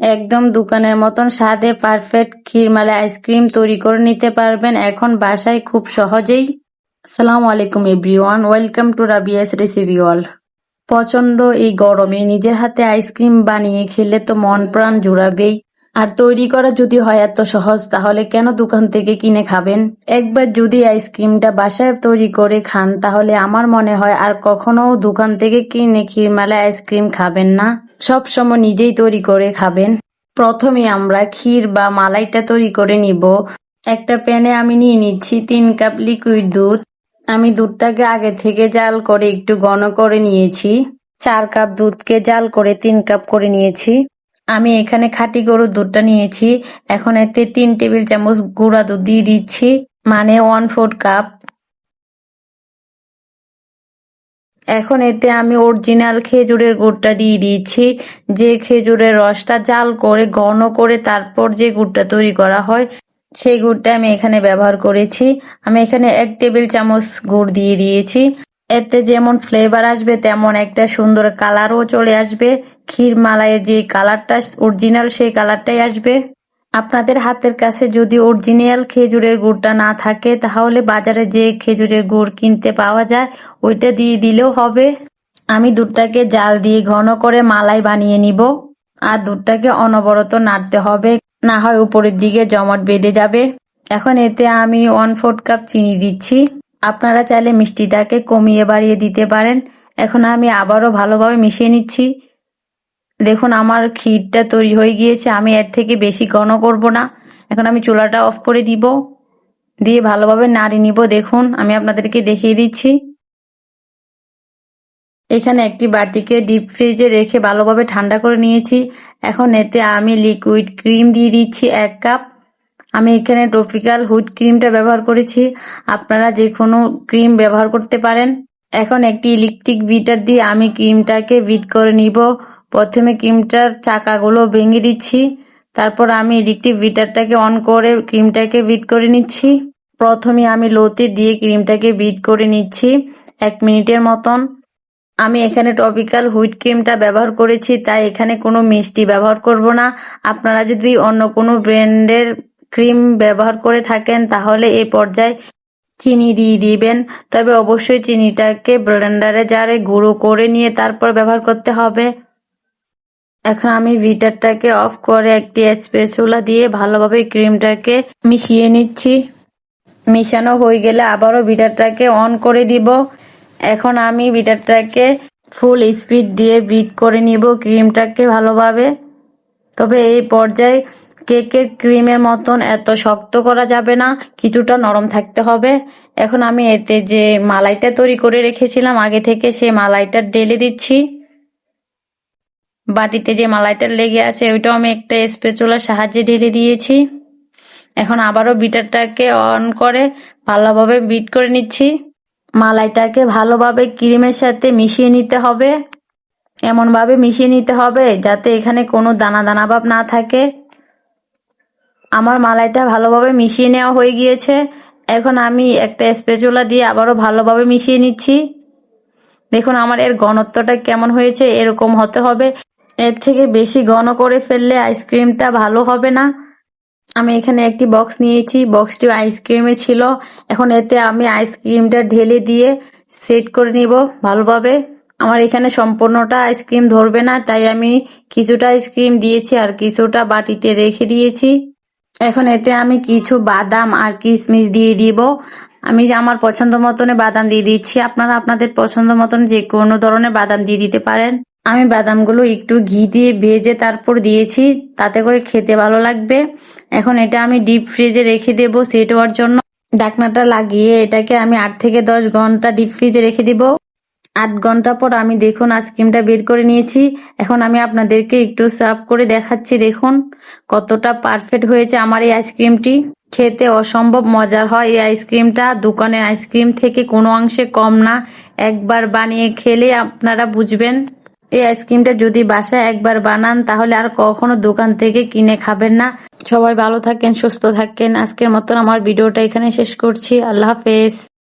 একদম দোকানের মতন স্বাদে পারফেক্ট ক্ষীরমালা আইসক্রিম তৈরি করে নিতে পারবেন। এখন বাসায় খুব সহজেই। আসসালামু আলাইকুম everyone welcome to Rabia's recipe world প্রচণ্ড এই গরমে নিজের হাতে আইসক্রিম বানিয়ে খেলে তো মন প্রাণ জুড়াবেই। আর তৈরি করা যদি হয় এত সহজ, তাহলে কেন দোকান থেকে কিনে খাবেন? একবার যদি আইসক্রিমটা বাসায় তৈরি করে খান, তাহলে আমার মনে হয় আর কখনো দোকান থেকে কিনে ক্ষীরমালা আইসক্রিম খাবেন না। সব সময় নিজেই তৈরি করে খাবেন। প্রথমে আমরা ক্ষীর বা মালাইটা তৈরি করে নিব। একটা প্যানে আমি নিয়ে নিচ্ছি তিন কাপ লিকুইড দুধ। আমি দুধটাকে আগে থেকে জাল করে একটু ঘন করে নিয়েছি। চার কাপ দুধকে জাল করে তিন কাপ করে নিয়েছি। আমি এখানে খাঁটি গরুর দুধটা নিয়েছি। এখন এতে তিন টেবিল চামচ গুঁড়া দুধ দিয়ে দিচ্ছি মানে ওয়ান ফোর কাপ এখন এতে আমি অরিজিনাল খেজুরের গুড়টা দিয়ে দিয়েছি যে খেজুরের রসটা জাল করে, ঘন করে তারপর যে গুড়টা তৈরি করা হয়, সেই গুড়টা আমি এখানে ব্যবহার করেছি। আমি এখানে এক টেবিল চামচ গুড় দিয়ে দিয়েছি। এতে যেমন ফ্লেভার আসবে, তেমন একটা সুন্দর কালারও চলে আসবে। ক্ষীর মালাইয়ের যে কালারটা অরিজিনাল সেই কালারটাই আসবে। আপনাদের হাতের কাছে যদি অরিজিনাল খেজুরের গুড়টা না থাকে, তাহলে বাজারে যে খেজুরের গুড় কিনতে পাওয়া যায়, ওইটা দিয়ে দিলেও হবে। আমি দুধটাকে জাল দিয়ে ঘন করে মালাই বানিয়ে নিব। আর দুধটাকে অনবরত নাড়তে হবে, না হয় উপরের দিকে জমাট বেঁধে যাবে। এখন এতে আমি ওয়ান ফোর্থ কাপ চিনি দিচ্ছি। আপনারা চাইলে মিষ্টিটাকে কমিয়ে বাড়িয়ে দিতে পারেন। এখন আমি আবারও ভালোভাবে মিশিয়ে নিচ্ছি। দেখুন, আমার ক্ষীরটা তৈরি হয়ে গিয়েছে। আমি এর থেকে বেশি ঘন করব না। এখন আমি চুলাটা অফ করে দিব। দিয়ে ভালোভাবে নাড়ি নিব। দেখুন, আমি আপনাদেরকে দেখিয়ে দিচ্ছি। এখানে একটি বাটিকে ডিপ ফ্রিজে রেখে ভালোভাবে ঠান্ডা করে নিয়েছি। এখন এতে আমি লিকুইড ক্রিম দিয়ে দিচ্ছি এক কাপ। আমি এখানে ট্রপিক্যাল হুইট ক্রিমটা ব্যবহার করেছি। আপনারা যে কোনো ক্রিম ব্যবহার করতে পারেন। এখন একটি ইলেকট্রিক বিটার দিয়ে আমি ক্রিমটাকে বিট করে নিব। প্রথমে ক্রিমটার চাকাগুলো ভেঙে দিচ্ছি। তারপর আমি ইলেকট্রিক বিটারটাকে অন করে ক্রিমটাকে বিট করে নিচ্ছি। প্রথমে আমি লোতে দিয়ে ক্রিমটাকে বিট করে নিচ্ছি এক মিনিটের মতন। আমি এখানে টপিক্যাল হুইট ক্রিমটা ব্যবহার করেছি, তাই এখানে কোনো মিষ্টি ব্যবহার করব না। আপনারা যদি অন্য কোনো ব্র্যান্ডের ক্রিম ব্যবহার করে থাকেন, তাহলে এই পর্যায়ে চিনি দিয়ে দিবেন। তবে অবশ্যই চিনিটাকে ব্লেন্ডারে জারে গুঁড়ো করে নিয়ে তারপর ব্যবহার করতে হবে। এখন আমি ভিটারটাকে অফ করে একটি স্পেচুলা দিয়ে ভালোভাবে ক্রিমটাকে মিশিয়ে নিচ্ছি। মিশানো হয়ে গেলে আবারও বিটারটাকে অন করে দিব। এখন আমি বিটারটাকে ফুল স্পিড দিয়ে বিট করে নিব ক্রিমটাকে ভালোভাবে। তবে এই পর্যায়ে কেকের ক্রিমের মতন এত শক্ত করা যাবে না, কিছুটা নরম থাকতে হবে। এখন আমি এতে যে মালাইটা তৈরি করে রেখেছিলাম, আগে থেকে সে মালাইটা ঢেলে দিচ্ছি। বাটিতে যে মালাইটা লেগে আছে, ওইটাও আমি একটা স্পেচুলার সাহায্যে ঢেলে দিয়েছি। এখন আবারও বিটারটাকে অন করে ভালোভাবে বিট করে নিচ্ছি। মালাইটাকে ভালোভাবে ক্রিমের সাথে মিশিয়ে নিতে হবে। এমনভাবে মিশিয়ে নিতে হবে যাতে এখানে কোনো দানা দানা ভাব না থাকে। আমার মালাইটা ভালোভাবে মিশিয়ে নেওয়া হয়ে গিয়েছে। এখন আমি একটা স্পেচুলা দিয়ে আবারও ভালোভাবে মিশিয়ে নিচ্ছি। দেখুন, আমার এর ঘনত্বটা কেমন হয়েছে, এরকম হতে হবে। এর থেকে বেশি ঘন করে ফেললে আইসক্রিমটা ভালো হবে না। আমি এখানে একটি বক্স নিয়েছি। বক্সটি আইসক্রিমে ছিল। এখন এতে আমি আইসক্রিমটা ঢেলে দিয়ে সেট করে নিব ভালোভাবে। আমার এখানে সম্পূর্ণটা আইসক্রিম ধরবে না, তাই আমি কিছুটা আইসক্রিম দিয়েছি আর কিছুটা বাটিতে রেখে দিয়েছি। এখন এতে আমি কিছু বাদাম আর কিশমিশ দিয়ে দিব। আমি আমার পছন্দ মতনে বাদাম দিয়ে দিচ্ছি। আপনারা আপনাদের পছন্দ মতন যে কোনো ধরনের বাদাম দিয়ে দিতে পারেন। আমি বাদামগুলো একটু ঘি দিয়ে ভেজে তারপর দিয়েছি, তাতে করে খেতে ভালো লাগবে। এখন এটা আমি ডিপ ফ্রিজে রেখে দেব সেট হওয়ার জন্য। ডাকনাটা লাগিয়ে এটাকে আমি আট থেকে দশ ঘণ্টা ডিপ ফ্রিজে রেখে দিব। আট ঘণ্টা পর আমি দেখুন আইসক্রিমটা বের করে নিয়েছি। এখন আমি আপনাদেরকে একটু সার্ভ করে দেখাচ্ছি, দেখুন কতটা পারফেক্ট হয়েছে আমার এই আইসক্রিমটি। খেতে অসম্ভব মজার হয় এই আইসক্রিমটা, দোকানের আইসক্রিম থেকে কোনো অংশে কম না। একবার বানিয়ে খেলে আপনারা বুঝবেন। এই আইসক্রিমটা যদি বাসায় একবার বানান, তাহলে আর কখনো দোকান থেকে কিনে খাবেন না। সবাই ভালো থাকেন, সুস্থ থাকেন। আজকের মতন আমার ভিডিওটা এখানে শেষ করছি। আল্লাহ হাফেজ।